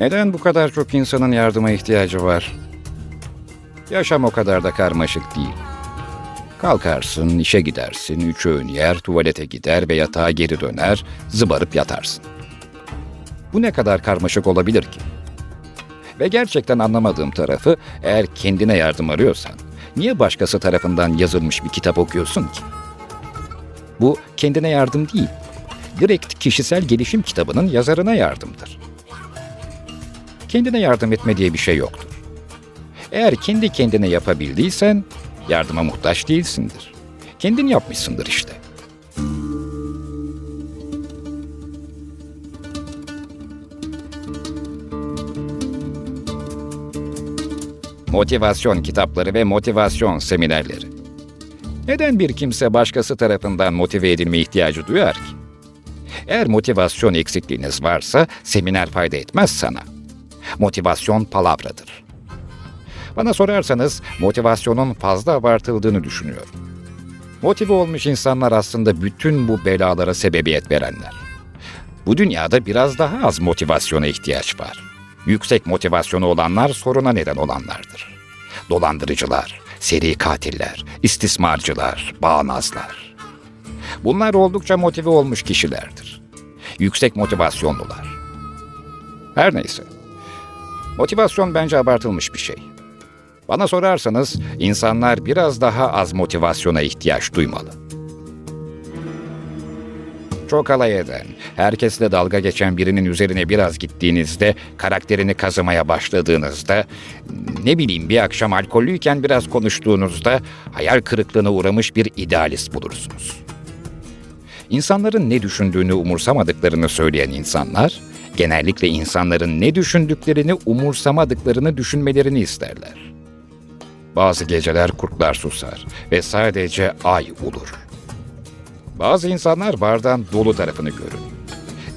Neden bu kadar çok insanın yardıma ihtiyacı var? Yaşam o kadar da karmaşık değil. Kalkarsın, işe gidersin, üç öğün yer, tuvalete gider ve yatağa geri döner, zıbarıp yatarsın. Bu ne kadar karmaşık olabilir ki? Ve gerçekten anlamadığım tarafı eğer kendine yardım arıyorsan, niye başkası tarafından yazılmış bir kitap okuyorsun ki? Bu kendine yardım değil, direkt kişisel gelişim kitabının yazarına yardımdır. Kendine yardım etme diye bir şey yoktur. Eğer kendi kendine yapabildiysen yardıma muhtaç değilsindir. Kendin yapmışsındır işte. Motivasyon kitapları ve motivasyon seminerleri. Neden bir kimse başkası tarafından motive edilme ihtiyacı duyar ki? Eğer motivasyon eksikliğiniz varsa seminer fayda etmez sana. Motivasyon palavradır. Bana sorarsanız motivasyonun fazla abartıldığını düşünüyorum. Motive olmuş insanlar aslında bütün bu belalara sebebiyet verenler. Bu dünyada biraz daha az motivasyona ihtiyaç var. Yüksek motivasyonu olanlar soruna neden olanlardır. Dolandırıcılar, seri katiller, istismarcılar, bağnazlar. Bunlar oldukça motive olmuş kişilerdir. Yüksek motivasyonlular. Her neyse. Motivasyon bence abartılmış bir şey. Bana sorarsanız insanlar biraz daha az motivasyona ihtiyaç duymalı. Çok alay eden, herkesle dalga geçen birinin üzerine biraz gittiğinizde, karakterini kazımaya başladığınızda, ne bileyim bir akşam alkollüyken biraz konuştuğunuzda hayal kırıklığına uğramış bir idealist bulursunuz. İnsanların ne düşündüğünü umursamadıklarını söyleyen insanlar, genellikle insanların ne düşündüklerini umursamadıklarını düşünmelerini isterler. Bazı geceler kurtlar susar ve sadece ay olur. Bazı insanlar bardağın dolu tarafını görür.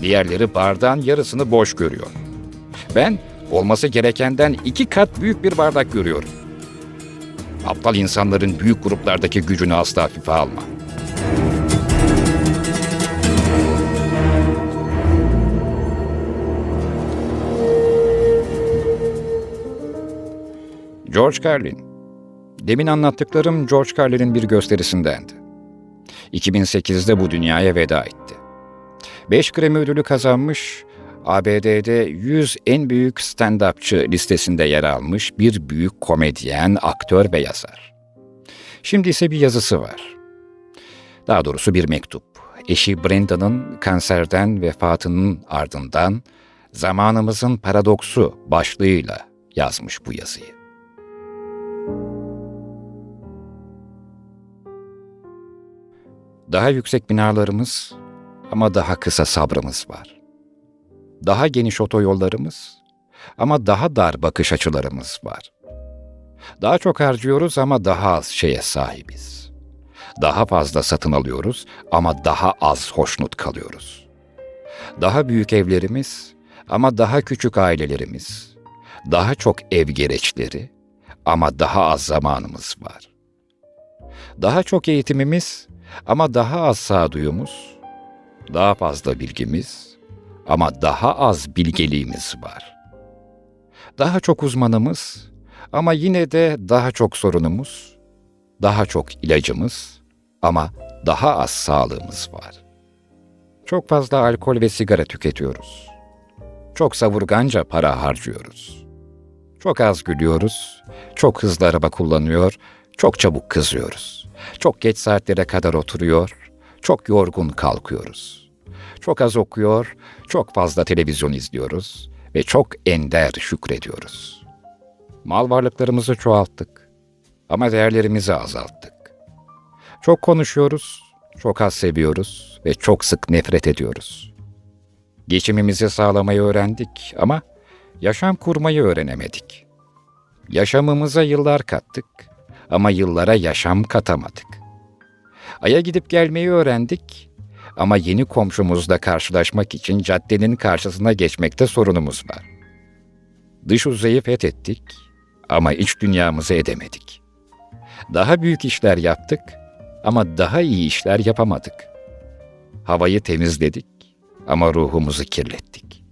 Diğerleri bardağın yarısını boş görüyor. Ben olması gerekenden iki kat büyük bir bardak görüyorum. Aptal insanların büyük gruplardaki gücünü asla hafife alma. George Carlin Demin anlattıklarım George Carlin'in bir gösterisindendi. 2008'de bu dünyaya veda etti. 5 Grammy ödülü kazanmış, ABD'de 100 en büyük stand-upçı listesinde yer almış bir büyük komedyen, aktör ve yazar. Şimdi ise bir yazısı var. Daha doğrusu bir mektup. Eşi Brenda'nın kanserden vefatının ardından zamanımızın paradoksu başlığıyla yazmış bu yazıyı. Daha yüksek binalarımız ama daha kısa sabrımız var. Daha geniş otoyollarımız ama daha dar bakış açılarımız var. Daha çok harcıyoruz ama daha az şeye sahibiz. Daha fazla satın alıyoruz ama daha az hoşnut kalıyoruz. Daha büyük evlerimiz ama daha küçük ailelerimiz. Daha çok ev gereçleri ama daha az zamanımız var. Daha çok eğitimimiz ama daha az sağduyumuz, daha fazla bilgimiz ama daha az bilgeliğimiz var. Daha çok uzmanımız ama yine de daha çok sorunumuz, daha çok ilacımız ama daha az sağlığımız var. Çok fazla alkol ve sigara tüketiyoruz. Çok savurganca para harcıyoruz. Çok az gülüyoruz, çok hızlı araba kullanıyor, çok çabuk kızıyoruz. Çok geç saatlere kadar oturuyor, çok yorgun kalkıyoruz. Çok az okuyor, çok fazla televizyon izliyoruz ve çok ender şükrediyoruz. Mal varlıklarımızı çoğalttık ama değerlerimizi azalttık. Çok konuşuyoruz, çok az seviyoruz ve çok sık nefret ediyoruz. Geçimimizi sağlamayı öğrendik ama yaşam kurmayı öğrenemedik. Yaşamımıza yıllar kattık ama yıllara yaşam katamadık. Aya gidip gelmeyi öğrendik ama yeni komşumuzla karşılaşmak için caddenin karşısına geçmekte sorunumuz var. Dış uzayı fethettik ama iç dünyamızı edemedik. Daha büyük işler yaptık ama daha iyi işler yapamadık. Havayı temizledik ama ruhumuzu kirlettik.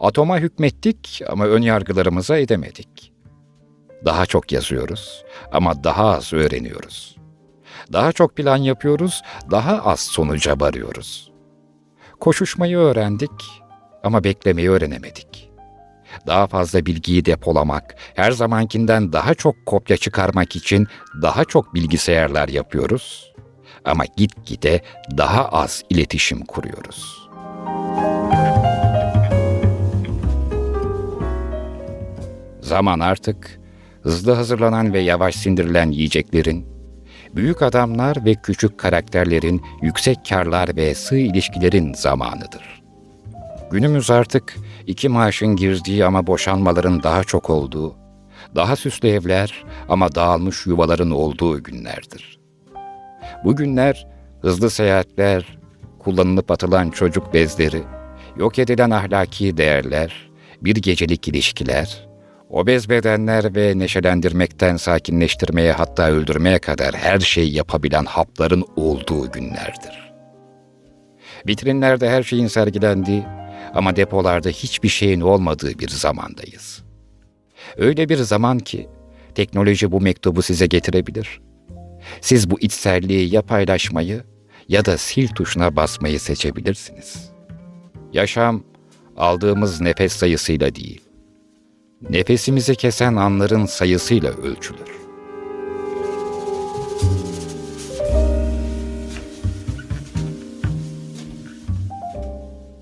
Atoma hükmettik ama ön yargılarımıza edemedik. Daha çok yazıyoruz ama daha az öğreniyoruz. Daha çok plan yapıyoruz, daha az sonuca varıyoruz. Koşuşmayı öğrendik ama beklemeyi öğrenemedik. Daha fazla bilgiyi depolamak, her zamankinden daha çok kopya çıkarmak için daha çok bilgisayarlar yapıyoruz ama gitgide daha az iletişim kuruyoruz. Zaman artık hızlı hazırlanan ve yavaş sindirilen yiyeceklerin, büyük adamlar ve küçük karakterlerin yüksek karlar ve sığ ilişkilerin zamanıdır. Günümüz artık iki maaşın girdiği ama boşanmaların daha çok olduğu, daha süslü evler ama dağılmış yuvaların olduğu günlerdir. Bu günler hızlı seyahatler, kullanılıp atılan çocuk bezleri, yok edilen ahlaki değerler, bir gecelik ilişkiler, obez bedenler ve neşelendirmekten sakinleştirmeye hatta öldürmeye kadar her şey yapabilen hapların olduğu günlerdir. Vitrinlerde her şeyin sergilendiği ama depolarda hiçbir şeyin olmadığı bir zamandayız. Öyle bir zaman ki teknoloji bu mektubu size getirebilir. Siz bu içselliği ya paylaşmayı ya da sil tuşuna basmayı seçebilirsiniz. Yaşam aldığımız nefes sayısıyla değil, nefesimizi kesen anların sayısıyla ölçülür.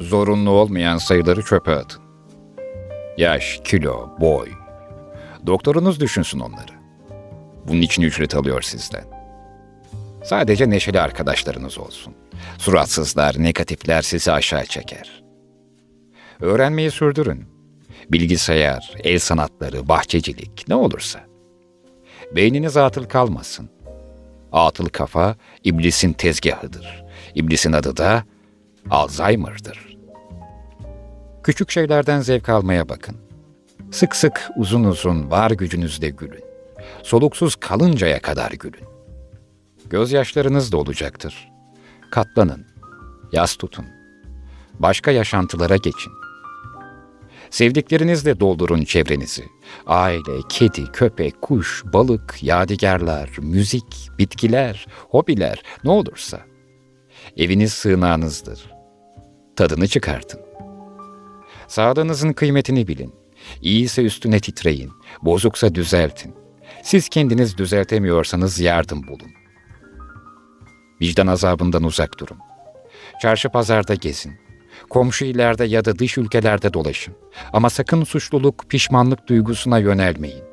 Zorunlu olmayan sayıları çöpe atın. Yaş, kilo, boy. Doktorunuz düşünsün onları. Bunun için ücret alıyor sizden. Sadece neşeli arkadaşlarınız olsun. Suratsızlar, negatifler sizi aşağı çeker. Öğrenmeyi sürdürün. Bilgisayar, el sanatları, bahçecilik ne olursa. Beyniniz atıl kalmasın. Atıl kafa iblisin tezgahıdır. İblisin adı da Alzheimer'dır. Küçük şeylerden zevk almaya bakın. Sık sık uzun uzun var gücünüzle gülün. Soluksuz kalıncaya kadar gülün. Gözyaşlarınız da olacaktır. Katlanın. Yas tutun. Başka yaşantılara geçin. Sevdiklerinizle doldurun çevrenizi. Aile, kedi, köpek, kuş, balık, yadigarlar, müzik, bitkiler, hobiler ne olursa. Eviniz sığınağınızdır. Tadını çıkartın. Sağlığınızın kıymetini bilin. İyiyse üstüne titreyin, bozuksa düzeltin. Siz kendiniz düzeltemiyorsanız yardım bulun. Vicdan azabından uzak durun. Çarşı pazarda gezin. Komşu illerde ya da dış ülkelerde dolaşın. Ama sakın suçluluk, pişmanlık duygusuna yönelmeyin.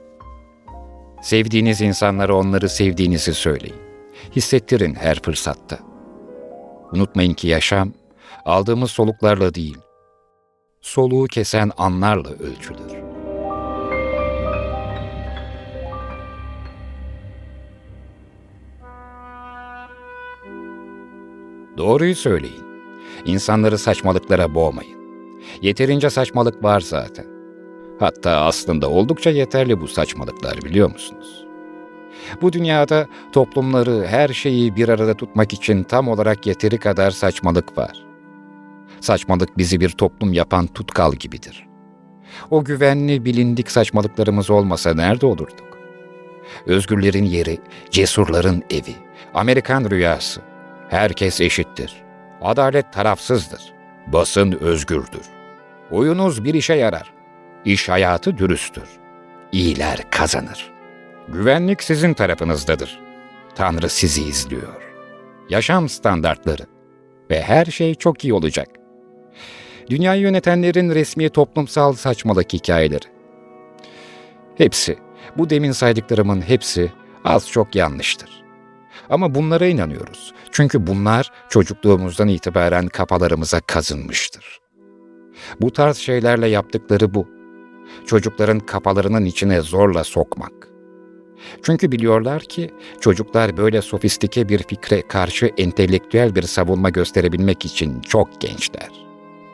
Sevdiğiniz insanlara onları sevdiğinizi söyleyin. Hissettirin her fırsatta. Unutmayın ki yaşam aldığımız soluklarla değil, soluğu kesen anlarla ölçülür. Doğruyu söyleyin. İnsanları saçmalıklara boğmayın. Yeterince saçmalık var zaten. Hatta aslında oldukça yeterli bu saçmalıklar biliyor musunuz? Bu dünyada toplumları, her şeyi bir arada tutmak için tam olarak yeteri kadar saçmalık var. Saçmalık bizi bir toplum yapan tutkal gibidir. O güvenli, bilindik saçmalıklarımız olmasa nerede olurduk? Özgürlerin yeri, cesurların evi, Amerikan rüyası. Herkes eşittir. Adalet tarafsızdır. Basın özgürdür. Oyunuz bir işe yarar. İş hayatı dürüsttür. İyiler kazanır. Güvenlik sizin tarafınızdadır. Tanrı sizi izliyor. Yaşam standartları ve her şey çok iyi olacak. Dünyayı yönetenlerin resmi toplumsal saçmalık hikayeleri. Hepsi, bu demin saydıklarımın hepsi az çok yanlıştır. Ama bunlara inanıyoruz. Çünkü bunlar çocukluğumuzdan itibaren kafalarımıza kazınmıştır. Bu tarz şeylerle yaptıkları bu. Çocukların kafalarının içine zorla sokmak. Çünkü biliyorlar ki çocuklar böyle sofistike bir fikre karşı entelektüel bir savunma gösterebilmek için çok gençler.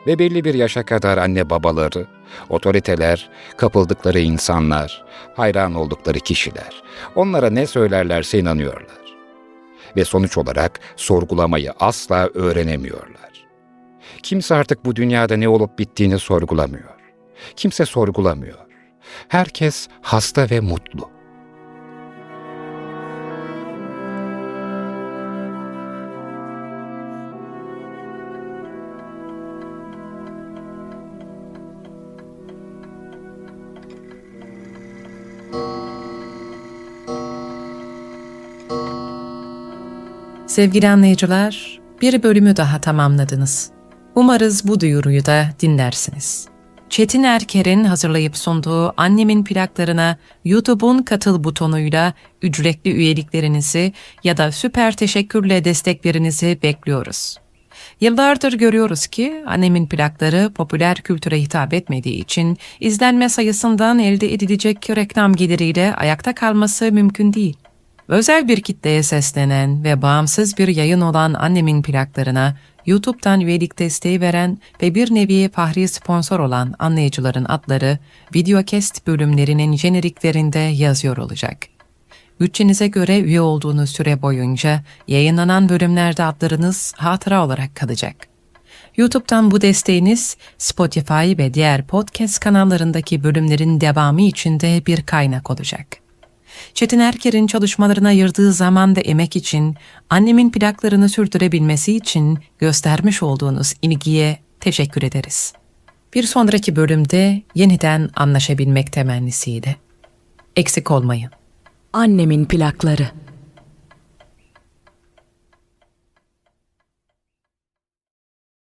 Ve belli bir yaşa kadar anne babaları, otoriteler, kapıldıkları insanlar, hayran oldukları kişiler, onlara ne söylerlerse inanıyorlar. Ve sonuç olarak sorgulamayı asla öğrenemiyorlar. Kimse artık bu dünyada ne olup bittiğini sorgulamıyor. Kimse sorgulamıyor. Herkes hasta ve mutlu. Sevgili anlayıcılar, bir bölümü daha tamamladınız. Umarız bu duyuruyu da dinlersiniz. Çetin Erker'in hazırlayıp sunduğu Annemin plaklarına YouTube'un katıl butonuyla ücretli üyeliklerinizi ya da süper teşekkürle desteklerinizi bekliyoruz. Yıllardır görüyoruz ki annemin plakları popüler kültüre hitap etmediği için izlenme sayısından elde edilecek reklam geliriyle ayakta kalması mümkün değil. Özel bir kitleye seslenen ve bağımsız bir yayın olan annemin plaklarına YouTube'dan üyelik desteği veren ve bir nevi fahri sponsor olan anlayıcıların adları videocast bölümlerinin jeneriklerinde yazıyor olacak. Bütçenize göre üye olduğunuz süre boyunca yayınlanan bölümlerde adlarınız hatıra olarak kalacak. YouTube'dan bu desteğiniz Spotify ve diğer podcast kanallarındaki bölümlerin devamı için de bir kaynak olacak. Çetin Erker'in çalışmalarına ayırdığı zaman ve emek için, annemin plaklarını sürdürebilmesi için göstermiş olduğunuz ilgiye teşekkür ederiz. Bir sonraki bölümde yeniden anlaşabilmek temennisiyle. Eksik olmayın. Annemin plakları.